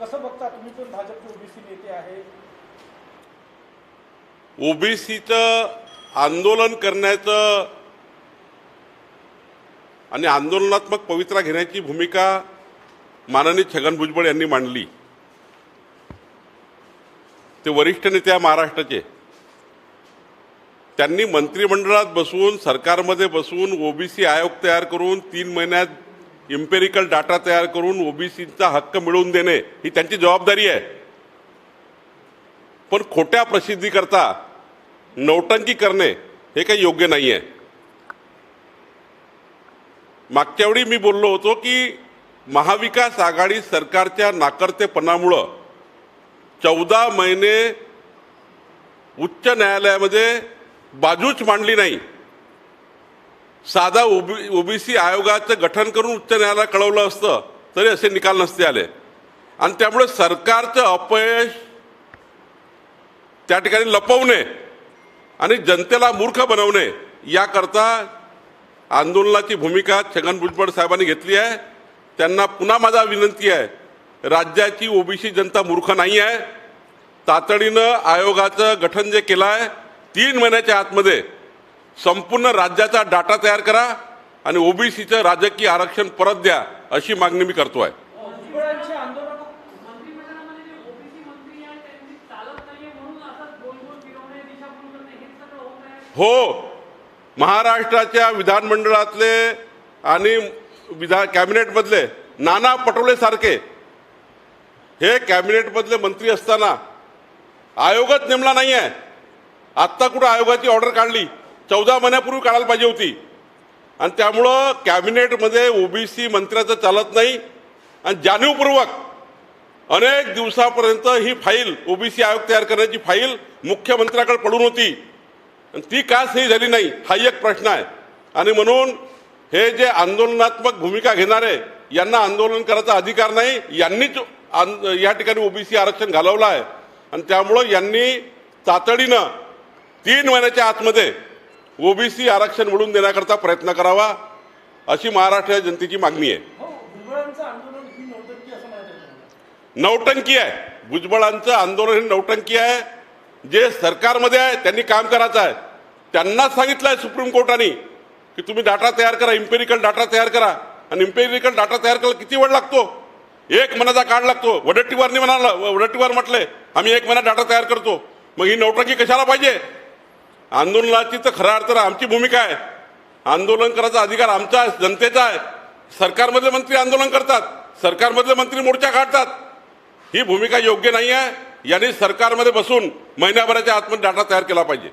कसं बघता तुम्ही पण भाजपचे ओबीसी नेते आहे ओबीसीचं आंदोलन करण्याचं आणि आंदोलनात्मक पवित्रा घेण्याची भूमिका माननीय छगन भुजबळ यांनी मांडली. ते वरिष्ठ नेते आहे महाराष्ट्राचे. त्यांनी मंत्रिमंडळात बसून सरकारमध्ये बसून ओबीसी आयोग तयार करून तीन महिन्यात इम्पेरिकल डाटा तयार करून ओबीसीचा हक्क मिळवून देणे ही त्यांची जबाबदारी आहे. पण खोट्या प्रसिद्धीकरता नौटंकी करणे हे काही योग्य नाही आहे. मागच्या वेळी मी बोललो होतो की महाविकास आघाडी सरकारच्या नाकर्तेपणामुळं चौदा महिने उच्च न्यायालयामध्ये बाजूच मांडली नाही. साधा ओबी ओबीसी आयोगाचं गठन करून उच्च न्यायालयाला कळवलं असतं तरी असे निकाल नसते आले. आणि त्यामुळे सरकारचं अपयश त्या ठिकाणी लपवणे आणि जनतेला मूर्ख बनवणे याकरता आंदोलनाची भूमिका छगन भुजबळ साहेबांनी घेतली आहे. त्यांना पुन्हा माझा विनंती आहे राज्याची ओबीसी जनता मूर्ख नाही आहे. तातडीनं आयोगाचं गठन जे केलं आहे तीन महिन्याच्या आतमध्ये संपूर्ण राज्याचा डाटा तयार करा आणि ओबीसीचं राजकीय आरक्षण परत द्या अशी मागणी मी करतो आहे हे हो महाराष्ट्राच्या विधानमंडळातले आणि विधा कॅबिनेटमधले नाना पटोले सारखे हे कॅबिनेटमधले मंत्री असताना आयोगच नेमला नाही आहे आत्ता कुठं आयोगाची ऑर्डर काढली? चौदा महिन्यापूर्वी काढायला पाहिजे होती. आणि त्यामुळं कॅबिनेटमध्ये ओबीसी मंत्र्याचं चालत नाही. आणि जाणीवपूर्वक अनेक दिवसापर्यंत ही फाईल ओबीसी आयोग तयार करण्याची फाईल मुख्यमंत्र्याकडे पडून होती. आणि ती का सही झाली नाही हा एक प्रश्न आहे. आणि म्हणून हे जे आंदोलनात्मक भूमिका घेणारे यांना आंदोलन करायचा अधिकार नाही. यांनीच या ठिकाणी ओबीसी आरक्षण घालवलं आहे. आणि त्यामुळं यांनी तातडीनं तीन महिन्याच्या आतमध्ये ओबीसी आरक्षण मिळवून देण्याकरता प्रयत्न करावा अशी महाराष्ट्र जनतेची मागणी आहे. हो. नौटंकी आहे भुजबळांचं आंदोलन हे नौटंकी आहे. जे सरकारमध्ये आहे त्यांनी काम करायचं आहे. त्यांनाच सांगितलं आहे सुप्रीम कोर्टाने की तुम्ही डाटा तयार करा इम्पेरिकल डाटा तयार करा. आणि इम्पेरिकल डाटा तयार करायला किती वेळ लागतो? एक महिन्याचा काळ लागतो. वडट्टीवारनी म्हणाला वडट्टीवार म्हटले आम्ही एक महिना डाटा तयार करतो. मग ही नौटंकी कशाला पाहिजे? आंदोलनाची तर खऱ्या अर्थानं आमची भूमिका आहे. आंदोलन करायचा अधिकार आमचा आहे जनतेचा आहे. सरकारमधले मंत्री आंदोलन करतात. सरकारमधले मंत्री मोर्चा काढतात. ही भूमिका योग्य नाही आहे. यांनी सरकारमध्ये बसून महिन्याभराच्या आतमध्ये डाटा तयार केला पाहिजे.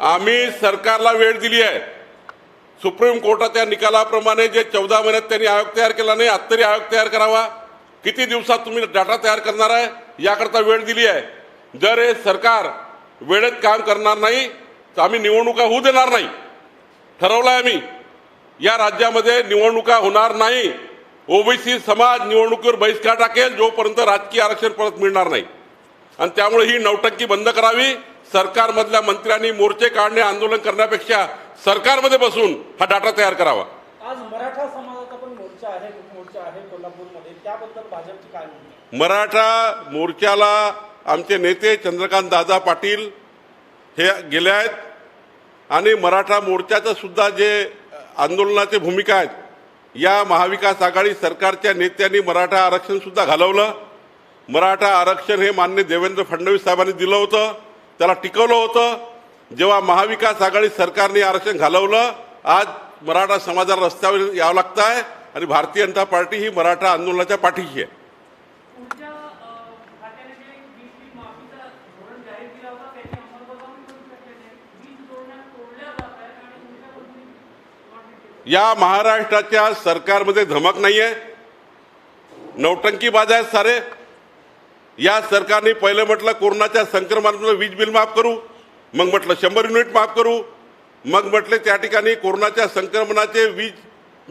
आम्ही सरकारला वेळ दिली आहे. सुप्रीम कोर्टाच्या निकालाप्रमाणे जे चौदा महिन्यात त्यांनी आयोग तयार केला नाही आज तरी आयोग तयार करावा. किती दिवसात तुम्ही डाटा तयार करणार आहे? याकरता वेळ दिली आहे. जर हे सरकार वेळेत काम करणार नाही तर आम्ही निवडणुका होऊ देणार नाही. ठरवलं आहे आम्ही. या राज्यामध्ये निवडणुका होणार नाही. ओबीसी समाज निवडणुकीवर बहिष्कार टाकेल जोपर्यंत राजकीय आरक्षण परत मिळणार नाही. आणि त्यामुळे ही नौटंकी बंद करावी. सरकारमधल्या मंत्र्यांनी मोर्चे काढणे आंदोलन करण्यापेक्षा सरकारमध्ये बसून हा डाटा तयार करावा. आज मराठा समाजाचा पण मोर्चा आहे मोर्चा आहे कोल्हापूरमध्ये त्याबद्दल भाजपची काय मराठा मोर्चाला आमचे नेते चंद्रकांत दादा पाटील हे गेले आहेत. आणि मराठा मोर्चाचं सुद्धा जे आंदोलनाचे भूमिका आहेत या महाविकास आघाडी सरकारच्या नेत्यांनी मराठा आरक्षण सुद्धा घालवलं. मराठा आरक्षण हे मान्य देवेंद्र फडणवीस साहेबांनी दिलं होतं त्याला टिकवलं होतं. जेव्हा महाविकास आघाडी सरकारने आरक्षण घालवलं आज मराठा समाजाला रस्त्यावर यावं लागतं आहे आणि भारतीय जनता पार्टी ही मराठा आंदोलनाच्या पाठीशी आहे. या महाराष्ट्राच्या सरकारमध्ये धमक नाही आहे नौटंकीबाज आहेत सारे. या सरकारने पहिलं म्हटलं कोरोनाच्या संक्रमणामुळे वीज बिल माफ करू. मग म्हटलं शंभर युनिट माफ करू. मग म्हटले त्या ठिकाणी कोरोनाच्या संक्रमणाचे वीज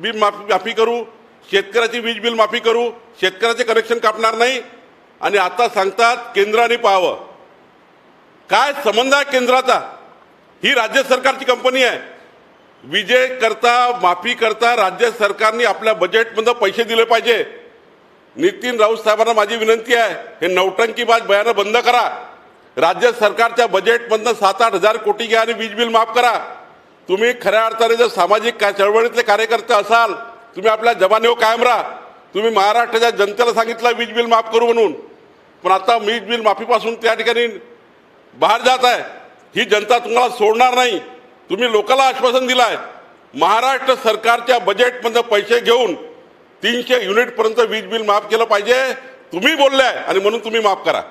बिल माफी माफी करू शेतकऱ्याची वीज बिल माफी करू शेतकऱ्याचे कनेक्शन कापणार नाही. आणि आता सांगतात केंद्राने पाहावं. काय संबंध आहे केंद्राचा? ही राज्य सरकारची कंपनी आहे. विजेकरता माफी करता राज्य सरकारने आपल्या बजेटमधनं पैसे दिले पाहिजे. नितीन राऊत साहेबांना माझी विनंती आहे हे नौटंकीबाज बयानं बंद करा. राज्य सरकारच्या बजेटमधनं सात आठ हजार कोटी घ्या आणि वीज बिल माफ करा. तुम्ही खऱ्या अर्थाने जर सामाजिक का चळवळीतले कार्यकर्ते असाल तुम्ही आपल्या जबानीवर हो कायम राहा. तुम्ही महाराष्ट्राच्या जनतेला सांगितलं वीज बिल माफ करू म्हणून. पण आता वीज बिल माफीपासून त्या ठिकाणी बाहेर जात आहे. ही जनता तुम्हाला सोडणार नाही. तुम्ही लोकांना आश्वासन दिलं आहे महाराष्ट्र सरकारच्या बजेटमधनं पैसे घेऊन तीनशे युनिटपर्यंत वीज बिल माफ केलं पाहिजे. तुम्ही बोलले आहे आणि म्हणून तुम्ही माफ करा.